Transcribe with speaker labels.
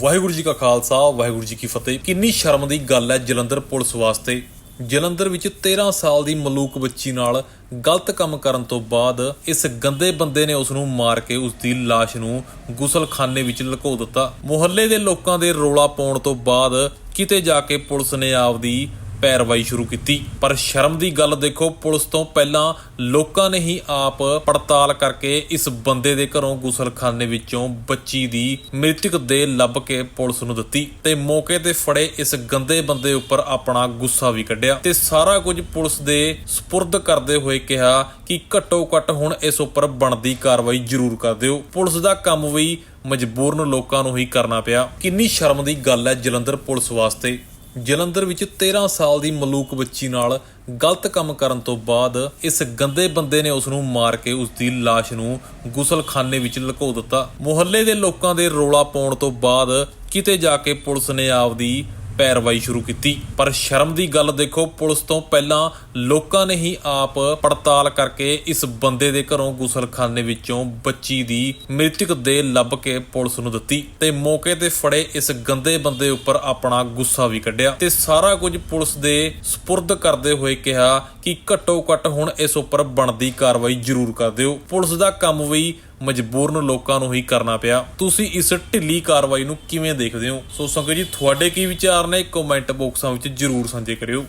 Speaker 1: ਵਾਹਿਗੁਰੂ ਜੀ ਕਾ ਖਾਲਸਾ, ਵਾਹਿਗੁਰੂ ਜੀ ਕੀ ਫਤਿਹ। ਕਿੰਨੀ ਸ਼ਰਮ ਦੀ ਗੱਲ ਹੈ ਜਲੰਧਰ ਪੁਲਿਸ ਵਾਸਤੇ। ਜਲੰਧਰ ਵਿੱਚ 13 ਸਾਲ ਦੀ ਮਲੂਕ ਬੱਚੀ ਨਾਲ ਗਲਤ ਕੰਮ ਕਰਨ ਤੋਂ ਬਾਅਦ ਇਸ ਗੰਦੇ ਬੰਦੇ ਨੇ ਉਸ ਨੂੰ ਮਾਰ ਕੇ ਉਸ ਦੀ ਲਾਸ਼ ਨੂੰ ਗੁਸਲਖਾਨੇ ਵਿੱਚ ਲੁਕੋ ਦਿੱਤਾ। ਮੁਹੱਲੇ ਦੇ ਲੋਕਾਂ ਦੇ ਰੋਲਾ ਪਾਉਣ ਤੋਂ ਬਾਅਦ ਕਿਤੇ ਜਾ ਕੇ ਪੁਲਿਸ ਨੇ ਆਪਦੀ ਪੈਰਵਾਈ ਸ਼ੁਰੂ ਕੀਤੀ। ਪਰ ਸ਼ਰਮ ਦੀ ਗੱਲ ਦੇਖੋ, ਪੁਲਿਸ ਤੋਂ ਪਹਿਲਾਂ ਲੋਕਾਂ ਨੇ ਹੀ ਆਪ ਪੜਤਾਲ ਕਰਕੇ ਇਸ ਬੰਦੇ ਦੇ ਘਰੋਂ ਗੁਸਲਖਾਨੇ ਵਿੱਚੋਂ ਬੱਚੀ ਦੀ ਮ੍ਰਿਤਕ ਦੇ ਲੱਭ ਕੇ ਪੁਲਿਸ ਨੂੰ ਦਿੱਤੀ ਤੇ ਮੌਕੇ ਤੇ ਫੜੇ ਇਸ ਗੰਦੇ ਬੰਦੇ ਉੱਪਰ ਆਪਣਾ ਗੁੱਸਾ ਵੀ ਕੱਢਿਆ ਤੇ ਸਾਰਾ ਕੁਝ ਪੁਲਿਸ ਦੇ ਸਪੁਰਦ ਕਰਦੇ ਹੋਏ ਕਿਹਾ ਕਿ ਘੱਟੋ ਘੱਟ ਹੁਣ ਇਸ ਉੱਪਰ ਬਣਦੀ ਕਾਰਵਾਈ ਜ਼ਰੂਰ ਕਰ ਦਿਓ। ਪੁਲਿਸ ਦਾ ਕੰਮ ਵੀ ਮਜਬੂਰਨ ਲੋਕਾਂ ਨੂੰ ਹੀ ਕਰਨਾ ਪਿਆ। ਕਿੰਨੀ ਸ਼ਰਮ ਦੀ ਗੱਲ ਹੈ ਜਲੰਧਰ ਪੁਲਿਸ ਵਾਸਤੇ। ਜਲੰਧਰ ਵਿੱਚ 13 ਸਾਲ ਦੀ ਮਲੂਕ ਬੱਚੀ ਨਾਲ ਗਲਤ ਕੰਮ ਕਰਨ ਤੋਂ ਬਾਅਦ ਇਸ ਗੰਦੇ ਬੰਦੇ ਨੇ ਉਸ ਨੂੰ ਮਾਰ ਕੇ ਉਸ ਦੀ ਲਾਸ਼ ਨੂੰ ਗੁਸਲਖਾਨੇ ਵਿੱਚ ਲੁਕੋ ਦਿੱਤਾ। ਮੁਹੱਲੇ ਦੇ ਲੋਕਾਂ ਦੇ ਰੋਲਾ ਪਾਉਣ ਤੋਂ ਬਾਅਦ ਕਿਤੇ ਜਾ ਕੇ ਪੁਲਿਸ ਨੇ ਆਪਦੀ ਪੈਰਵਾਈ ਸ਼ੁਰੂ ਕੀਤੀ। ਪਰ ਸ਼ਰਮ ਦੀ ਗੱਲ ਦੇਖੋ, ਪੁਲਿਸ ਤੋਂ ਪਹਿਲਾਂ ਲੋਕਾਂ ਨੇ ਹੀ ਆਪ ਪੜਤਾਲ ਕਰਕੇ ਇਸ ਬੰਦੇ ਦੇ ਘਰੋਂ ਗੁਸਲਖਾਨੇ ਵਿੱਚੋਂ ਬੱਚੀ ਦੀ ਮ੍ਰਿਤਕ ਦੇ ਲੱਭ ਕੇ ਪੁਲਿਸ ਨੂੰ ਦਿੱਤੀ ਤੇ ਮੌਕੇ ਤੇ ਫੜੇ ਇਸ ਗੰਦੇ ਬੰਦੇ ਉੱਪਰ ਆਪਣਾ ਗੁੱਸਾ ਵੀ ਕੱਢਿਆ ਤੇ ਸਾਰਾ ਕੁਝ ਪੁਲਿਸ ਦੇ ਸਪੁਰਦ ਕਰਦੇ ਹੋਏ ਕਿਹਾ ਕਿ ਘੱਟੋ ਘੱਟ ਹੁਣ ਇਸ ਉੱਪਰ ਬਣਦੀ ਕਾਰਵਾਈ ਜ਼ਰੂਰ ਕਰ ਦਿਓ। ਪੁਲਿਸ ਦਾ ਕੰਮ ਵੀ ਮਜਬੂਰਨ ਲੋਕਾਂ ਨੂੰ ਹੀ ਕਰਨਾ ਪਿਆ। ਤੁਸੀਂ ਇਸ ਢਿੱਲੀ ਕਾਰਵਾਈ ਨੂੰ ਕਿਵੇਂ ਦੇਖਦੇ ਹੋ? ਸੋ ਸੰਗਤ ਜੀ, ਤੁਹਾਡੇ ਕੀ ਵਿਚਾਰ ਨੇ? ਕਮੈਂਟ ਬਾਕਸਾਂ ਵਿੱਚ ਜਰੂਰ ਸਾਂਝੇ ਕਰਿਓ।